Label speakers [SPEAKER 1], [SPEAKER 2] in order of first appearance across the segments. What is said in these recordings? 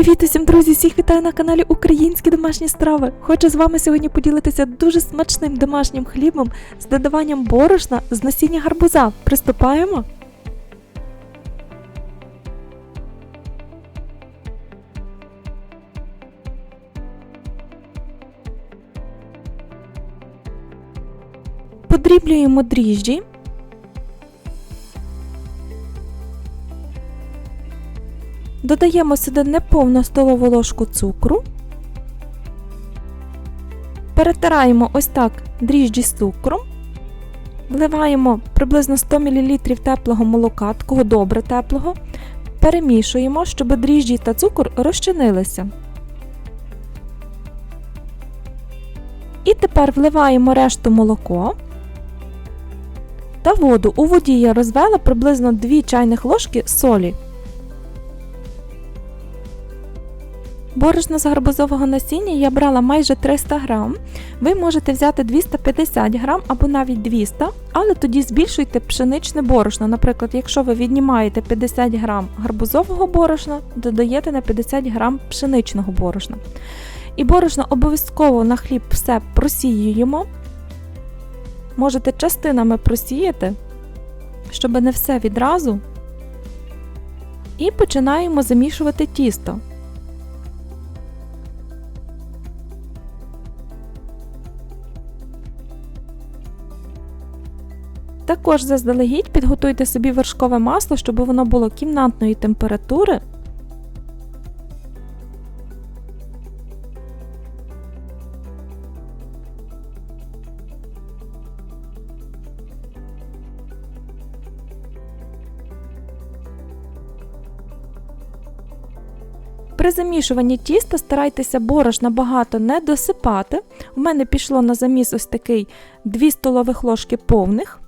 [SPEAKER 1] Привіт усім, друзі! Всіх вітаю на каналі Українські домашні страви. Хочу з вами сьогодні поділитися дуже смачним домашнім хлібом з додаванням борошна з насіння гарбуза. Приступаємо. Подріблюємо дріжджі. Додаємо сюди неповну столову ложку цукру. Перетираємо ось так дріжджі з цукром. Вливаємо приблизно 100 мл теплого молока, такого добре теплого. Перемішуємо, щоб дріжджі та цукор розчинилися. І тепер вливаємо решту молоко та воду. У воді я розвела приблизно 2 чайних ложки солі. Борошно з гарбузового насіння я брала майже 300 грам. Ви можете взяти 250 грам або навіть 200, але тоді збільшуйте пшеничне борошно. Наприклад, якщо ви віднімаєте 50 грам гарбузового борошна, додаєте на 50 грам пшеничного борошна. І борошно обов'язково на хліб все просіюємо. Можете частинами просіяти, щоб не все відразу. І починаємо замішувати тісто. Також заздалегідь підготуйте собі вершкове масло, щоб воно було кімнатної температури. При замішуванні тіста старайтеся борошна багато не досипати. У мене пішло на заміс ось такий 2 столових ложки повних.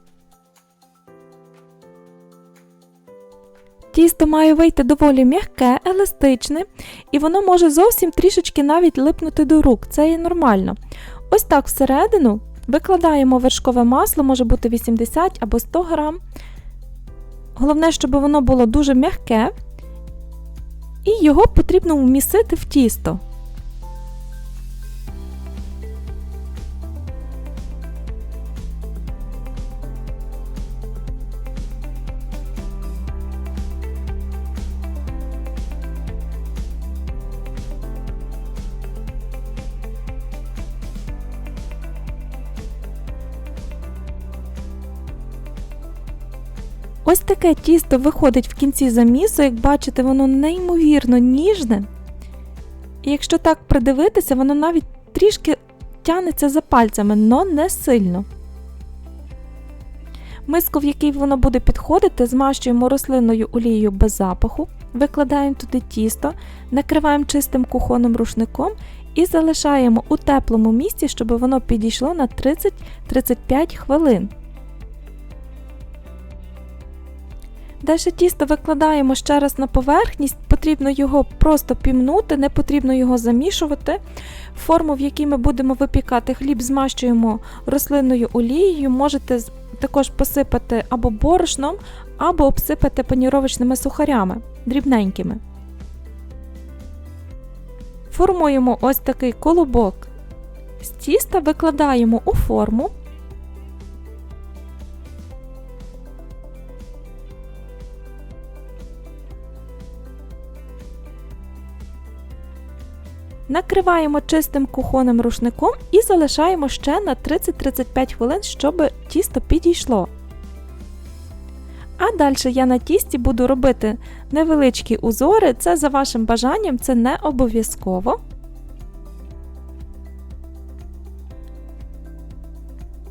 [SPEAKER 1] Тісто має вийти доволі м'яке, еластичне, і воно може зовсім трішечки навіть липнути до рук. Це є нормально. Ось так всередину викладаємо вершкове масло, може бути 80 або 100 грам. Головне, щоб воно було дуже м'яке, і його потрібно вмісити в тісто. Ось таке тісто виходить в кінці замісу, як бачите, воно неймовірно ніжне. І якщо так придивитися, воно навіть трішки тянеться за пальцями, но не сильно. Миску, в якій воно буде підходити, змащуємо рослинною олією без запаху, викладаємо туди тісто, накриваємо чистим кухонним рушником і залишаємо у теплому місці, щоб воно підійшло на 30-35 хвилин. Далі тісто викладаємо ще раз на поверхність, потрібно його просто пімнути, не потрібно його замішувати. Форму, в якій ми будемо випікати хліб, змащуємо рослинною олією, можете також посипати або борошном, або обсипати паніровочними сухарями дрібненькими. Формуємо ось такий колобок з тіста, викладаємо у форму. Накриваємо чистим кухонним рушником і залишаємо ще на 30-35 хвилин, щоб тісто підійшло. А далі я на тісті буду робити невеличкі узори, це за вашим бажанням, це не обов'язково.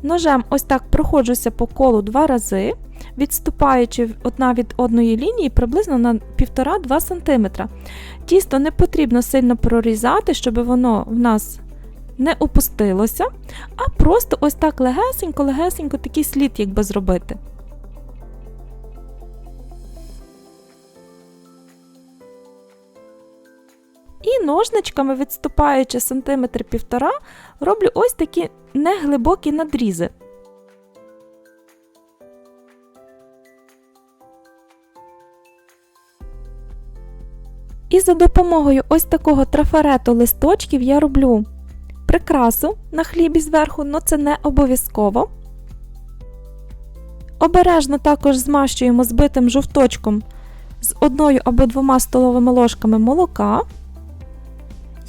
[SPEAKER 1] Ножем ось так проходжуся по колу два рази, відступаючи одна від одної лінії приблизно на 1,5-2 см. Тісто не потрібно сильно прорізати, щоб воно в нас не опустилося, а просто ось так легесенько-легесенько такий слід якби зробити. І ножничками, відступаючи сантиметр півтора, роблю ось такі неглибокі надрізи. І за допомогою ось такого трафарету листочків я роблю прикрасу на хлібі зверху, але це не обов'язково. Обережно також змащуємо збитим жовточком з одною або двома столовими ложками молока.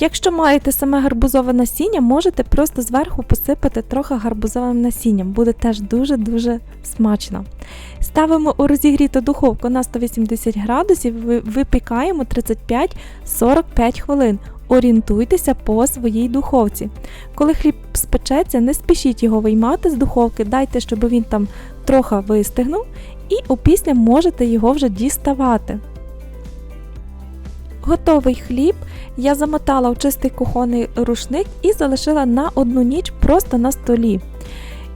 [SPEAKER 1] Якщо маєте саме гарбузове насіння, можете просто зверху посипати трохи гарбузовим насінням, буде теж дуже-дуже смачно. Ставимо у розігріту духовку на 180 градусів, ви- випікаємо 35-45 хвилин. Орієнтуйтеся по своїй духовці. Коли хліб спечеться, не спішіть його виймати з духовки, дайте, щоб він там трохи вистигнув, і опісля можете його вже діставати. Готовий хліб я замотала в чистий кухонний рушник і залишила на одну ніч просто на столі.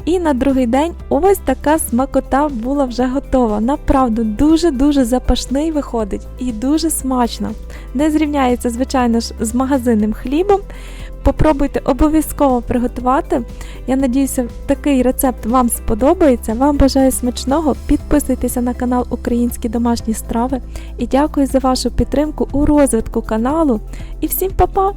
[SPEAKER 1] І на другий день ось така смакота була вже готова. Направду дуже-дуже запашний виходить і дуже смачно. Не зрівняється, звичайно ж, з магазинним хлібом. Попробуйте обов'язково приготувати. Я надіюся, такий рецепт вам сподобається. Вам бажаю смачного. Підписуйтеся на канал Українські домашні страви і дякую за вашу підтримку у розвитку каналу. І всім па-па!